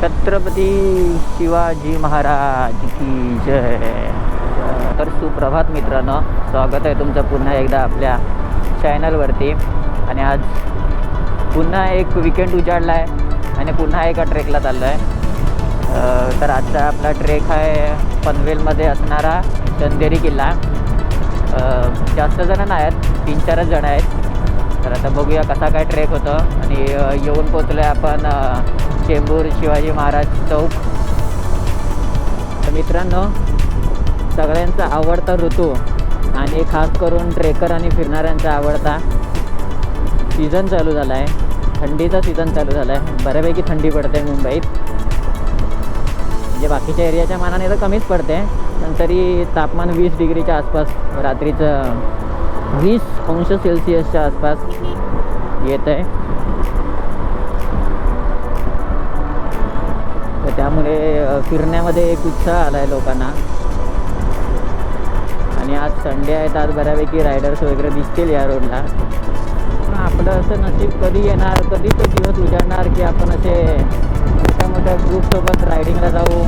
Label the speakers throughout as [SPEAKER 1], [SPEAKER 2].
[SPEAKER 1] छत्रपती शिवाजी महाराज की जय. तर सुप्रभात मित्रांनो स्वागत आहे तुमचं पुन्हा एकदा आपल्या चॅनलवरती आणि आज पुन्हा एक विकेंड उजाडला आहे आणि पुन्हा एका ट्रेकला चाललो आहे तर आजचा आपला ट्रेक आहे पनवेलमध्ये असणारा चंदेरी किल्ला. जास्त जण नाही आहेत तीन चारच जण आहेत. तर आता बघूया कसा काय ट्रेक होतं. आणि येऊन पोचलो आहे आपण चेंबूर शिवाजी महाराज चौक. तर मित्रांनो सगळ्यांचा आवडता ऋतू आणि खास करून ट्रेकर आणि फिरणाऱ्यांचा आवडता सीझन चालू झाला आहे थंडीचा सीझन चालू झाला आहे बऱ्यापैकी थंडी पडते मुंबईत. म्हणजे बाकीच्या एरियाच्या मानाने तर कमीच पडते. पण तरी तापमान वीस डिग्रीच्या आसपास रात्रीचं वीस अंश सेल्सिअसच्या आसपास येत आहे. तर त्यामुळे फिरण्यामध्ये एक उत्साह आला आहे लोकांना. आणि आज संडे आहे तर आज बऱ्यापैकी रायडर्स वगैरे दिसतील या रोडला. पण आपलं असं नशीब कधी येणार कधी तो दिवस उजाडणार की आपण असे मोठ्या मोठ्या ग्रुपसोबत रायडिंगला जाऊ.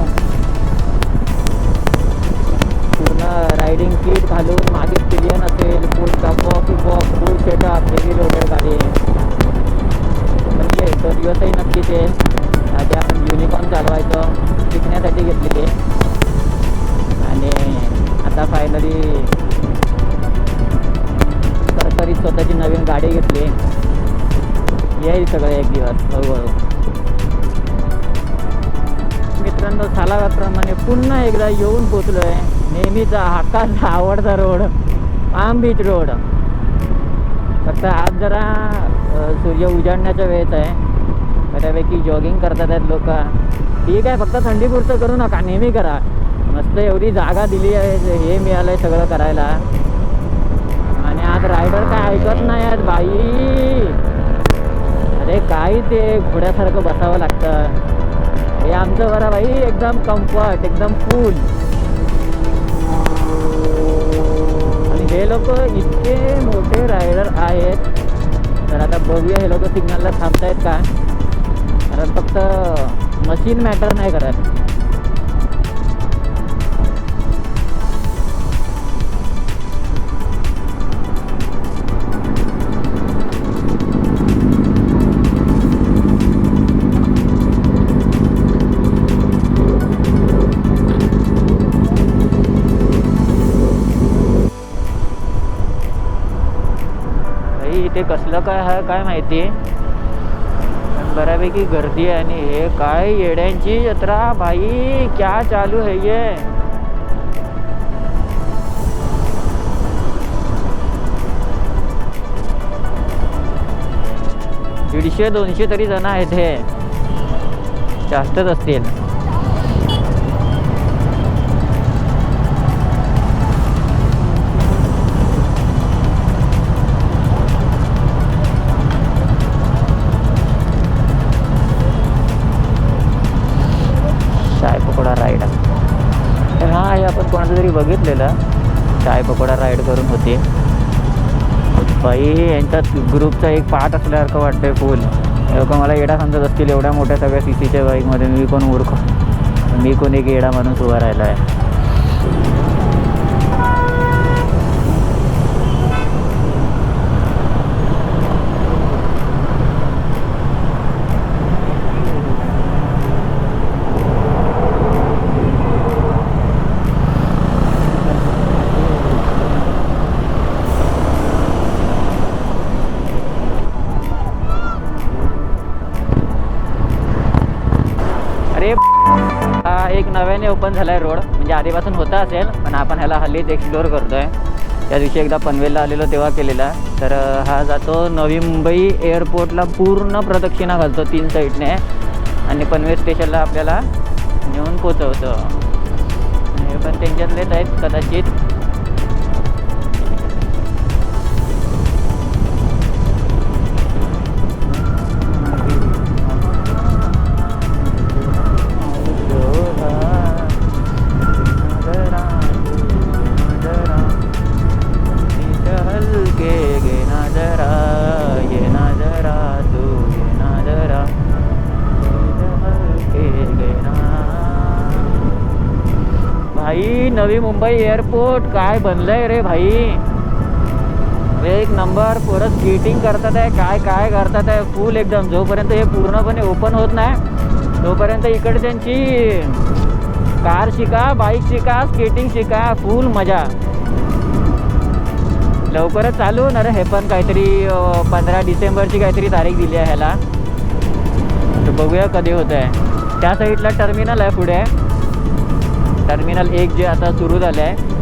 [SPEAKER 1] पूर्ण रायडिंग किट घालून मागे पिलियन दिवसही नक्कीच येईल आधी आपण युनिकॉर्न चालवायचं शिकण्यासाठी घेतलेली आणि आता फायनली सरकारी स्वतःची नवीन गाडी घेतली. येईल सगळं एक दिवस हळूहळू. मित्रांनो सालाप्रमाणे पुन्हा एकदा येऊन पोचलो आहे नेहमीचा आकाश आवडता रोड पाम बीच रोड. फक्त आज जरा सूर्य उजाडण्याच्या वेळेत आहे. बऱ्यापैकी जॉगिंग करतात आहेत लोक. ठीक आहे फक्त थंडीपुरतं करू नका नेहमी करा. मस्त एवढी जागा दिली आहे हे मिळालं आहे सगळं करायला. आणि आज रायडर काय ऐकत नाही आहेत बाई. अरे काय ते घोड्यासारखं बसावं लागतं. हे आमचं बरं बाई एकदम कम्फर्ट एकदम फुल आणि हे लोक इतके मोठे रायडर आहेत. तर आता बघूया हे लोक सिग्नलला थांबतायत का? कारण फक्त मशीन मॅटर नाही करत. ते इथे कसलं काय आहे काय माहिती? आहे बऱ्यापैकी गर्दी आहे आणि हे काय येड्यांची जत्रा? भाई क्या चालू है ये? दीडशे दोनशे तरी जण आहेत हे. जास्तच असतील. कोणाचं तरी बघितलेलं चाय पकोडा राईड करून होते. बाई यांच्यात ग्रुपचा एक पार्ट असल्यासारखं वाटतंय फुल लोक मला येडा समजत असतील एवढ्या मोठ्या सगळ्या सी सीच्या बाईकमध्ये मी कोण मूर्ख? मी कोण एक येडा माणूस उभा राहिला आहे ओपन झाला आहे रोड. म्हणजे आधीपासून होता असेल पण आपण ह्याला हल्लीच एक्सप्लोअर करतो आहे त्या दिवशी एकदा पनवेलला आलेलो तेव्हा केलेला. तर हा जातो नवी मुंबई एअरपोर्टला पूर्ण प्रदक्षिणा घालतो तीन साईडने. आणि पनवेल स्टेशनला आपल्याला नेऊन पोचवतो हे पण त्यांच्यातलेच आहेत कदाचित नवी मुंबई एअरपोर्ट. काय बनलंय रे भाई? एक नंबर परत स्केटिंग करतात आहे. काय काय करतात आहे? फुल एकदम. जोपर्यंत हे पूर्णपणे ओपन होत नाही तोपर्यंत इकडे त्यांची कार शिका बाईक शिका स्केटिंग शिका. फुल मजा. लवकरच चालू. होणार हे पण काहीतरी पंधरा डिसेंबरची काहीतरी तारीख दिली आहे ह्याला. तर बघूया कधी होत आहे त्या साईडला टर्मिनल आहे पुढे. टर्मिनल एक जे आता सुरू झालं आहे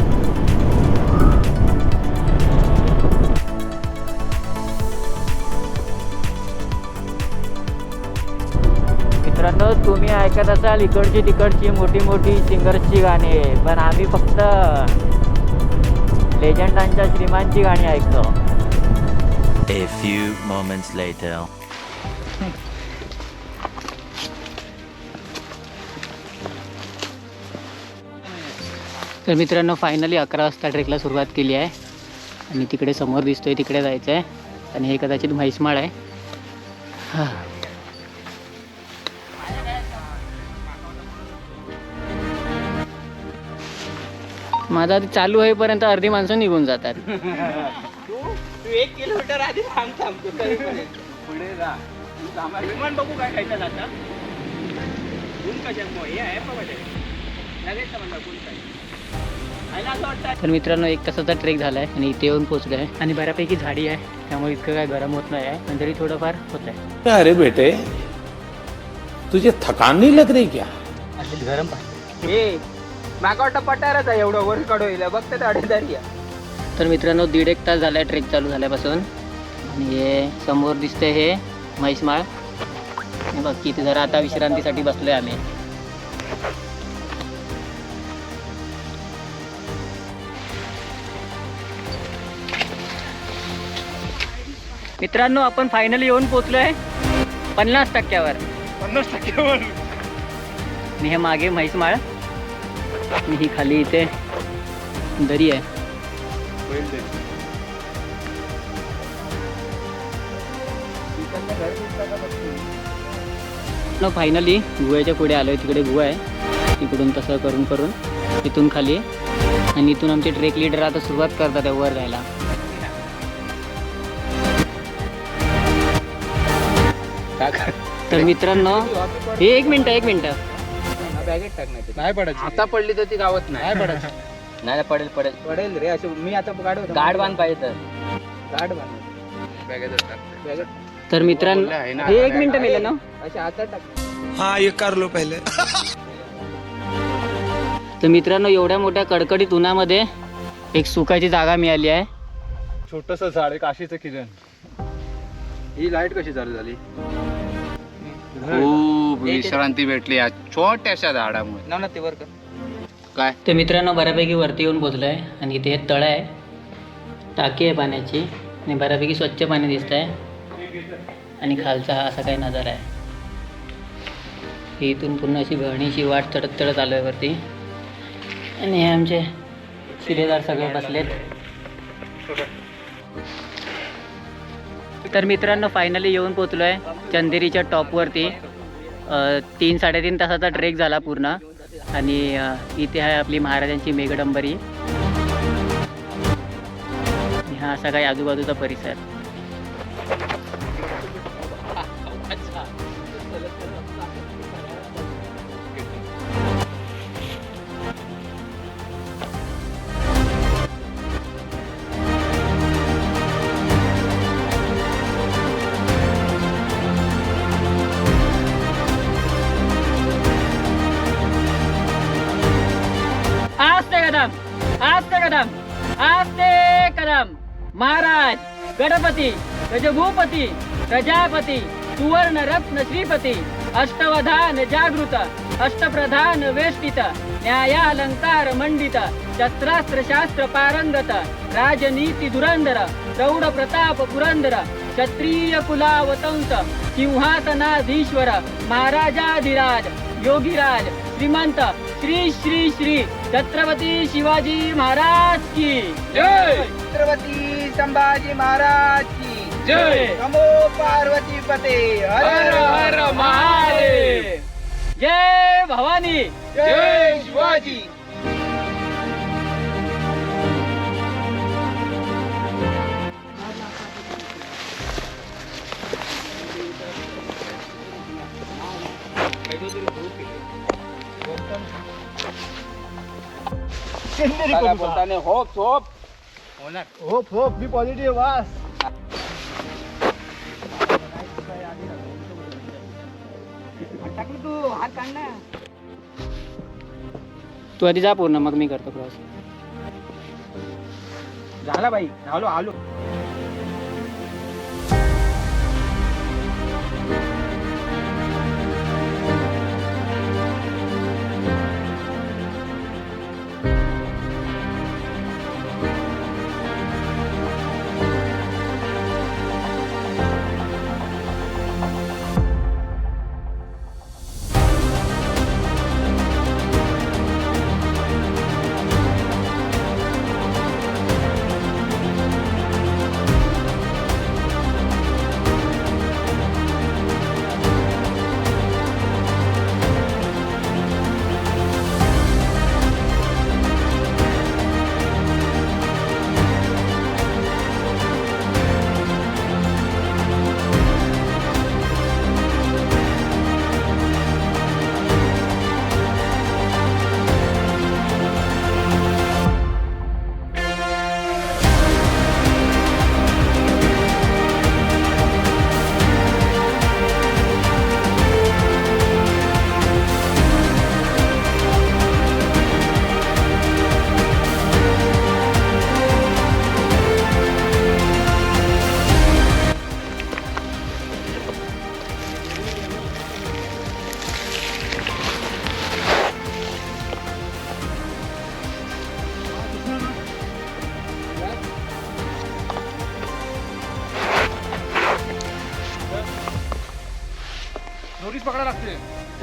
[SPEAKER 1] मित्रांनो तुम्ही ऐकत असाल इकडची तिकडची मोठी मोठी सिंगर्सची गाणी पण आम्ही फक्त लेजंडांच्या श्रीमानची गाणी ऐकतो
[SPEAKER 2] A few moments later.
[SPEAKER 1] तर मित्रांनो फायनली अकरा वाजता ट्रेकला सुरुवात केली आहे आणि तिकडे समोर दिसतोय तिकडे जायचं आहे आणि हे कदाचित म्हैसमाळ आहे हा. माझा आधी चालू होईपर्यंत अर्धी माणसं निघून जातात
[SPEAKER 3] एक किलोमीटर आधी थांब थांबतो. पुढे जा तू थांबा. विमान बघू काय खायचं आता ऊन कशात मग हे आहे बाबा ते. लगेच तर म्हणलं ऊन काय आयला असं वाटतं
[SPEAKER 1] तर मित्रांनो एक तासाचा ट्रेक झाला आहे आणि इथे येऊन पोचलो आहे आणि बऱ्यापैकी झाडी आहे त्यामुळे इतकं काय गरम होत नाही आहे पण तरी थोडंफार होत आहे.
[SPEAKER 4] अरे बेटे तुझे थकान नहीं लग रही क्या?
[SPEAKER 1] गरम
[SPEAKER 3] हे मागा वाटतं पटारच आहे एवढं वर बघ ते अडेदारी आहे.
[SPEAKER 1] तर मित्रांनो दीड एक तास झाला आहे ट्रेक चालू झाल्यापासून. आणि हे समोर दिसतंय हे म्हैसमाळ बघ किती जरा आता विश्रांतीसाठी बसलोय आम्ही. मित्रांनो आपण फायनली येऊन पोचलोय पन्नास टक्क्यावर.
[SPEAKER 3] पन्नास टक्क्यावर?
[SPEAKER 1] आणि हे मागे म्हैसमाळ आणि ही खाली इथे दरी आहे. फायनली गुहेच्या पुढे आलोय. तिकडे गुहा आहे. तिकडून तसं करून करून इथून खाली आणि इथून आमचे ट्रेक लीडर आता सुरुवात करतात आहे वर जायला. तर मित्रांनो हे एक मिनिट एक मिनिट.
[SPEAKER 3] बॅगेत टाकण्यात नाही पडायची आता पडली तर ती गावात नाही. पडायची
[SPEAKER 1] नाही पडेल पडेल.
[SPEAKER 3] पडेल रे असं मी आता गाड
[SPEAKER 1] गाड बांध पाहिजे तर.
[SPEAKER 3] गाड बांध. टाक बॅगेत
[SPEAKER 1] तर मित्रांनो हे एक मिनिट मिळेल ना?
[SPEAKER 3] असे आता टाक.
[SPEAKER 4] हाँ ये कर लो पहले.
[SPEAKER 1] तर मित्रांनो एवढ्या मोठ्या कडकडीत उन्हामध्ये एक सुकायची जागा मिळाली आहे.
[SPEAKER 3] छोटस झाड काशीचं किरण. ही लाइट कशी चालू झाली?
[SPEAKER 5] खूप विश्रांती भेटली या छोट्याशा झाडामुळे.
[SPEAKER 3] ना ना ते वर कर.
[SPEAKER 5] काय?
[SPEAKER 1] तर मित्रांनो बऱ्यापैकी वरती येऊन पोचलो आहे आणि इथे हे तळ आहे. टाकी आहे पाण्याची आणि बऱ्यापैकी स्वच्छ पाणी दिसत आहे आणि खालचा हा असा काही नजारा आहे. ही इथून पूर्ण अशी गहणीची वाट चढत चढत आलो आहे वरती. आणि हे आमचे शिलेदार सगळे बसलेत. तर मित्रांनो फायनली येऊन पोचलो आहे चंदेरीच्या टॉपवरती तीन साडेतीन तासाचा ट्रेक झाला पूर्ण. आणि इथे आहे आपली महाराजांची मेघडंबरी. हा असा काही आजूबाजूचा परिसर. आस्ते कदम. महाराज गणपती गजभूपती प्रजापती सुवर्ण रत्न श्रीपती अष्टवधान जागृत अष्टप्रधान वेष्टित न्यायालंकार मंडित शस्त्रास्त्र शास्त्र पारंगत राजनीती धुरंधर प्रौढ प्रताप पुरंदर क्षत्रिय कुलावतंस सिंहासनाधीश्वर महाराजाधिराज योगीराज श्रीमंत श्री श्री श्री छत्रपती शिवाजी महाराज की. जय!
[SPEAKER 3] छत्रपती संभाजी महाराज की.
[SPEAKER 1] जय!
[SPEAKER 3] नमो पार्वती पते.
[SPEAKER 1] हर हर महादेव. जय भवानी.
[SPEAKER 3] जय शिवाजी. होप होप
[SPEAKER 5] होणार
[SPEAKER 3] होप होप मी पॉझिटिव्ह वास टाकलं तू हात काढ ना.
[SPEAKER 1] तू आधी जा पूर्ण मग मी करतो क्रॉस
[SPEAKER 3] झाला बाई आलो आलो.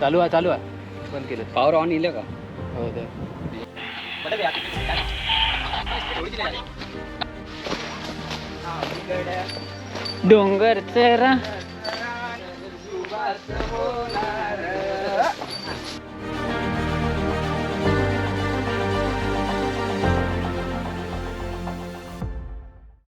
[SPEAKER 1] चालू आहे चालू आहे. बंद केलं
[SPEAKER 3] पॉवर ऑन इलं का?
[SPEAKER 1] हो ते डोंगर चेहरा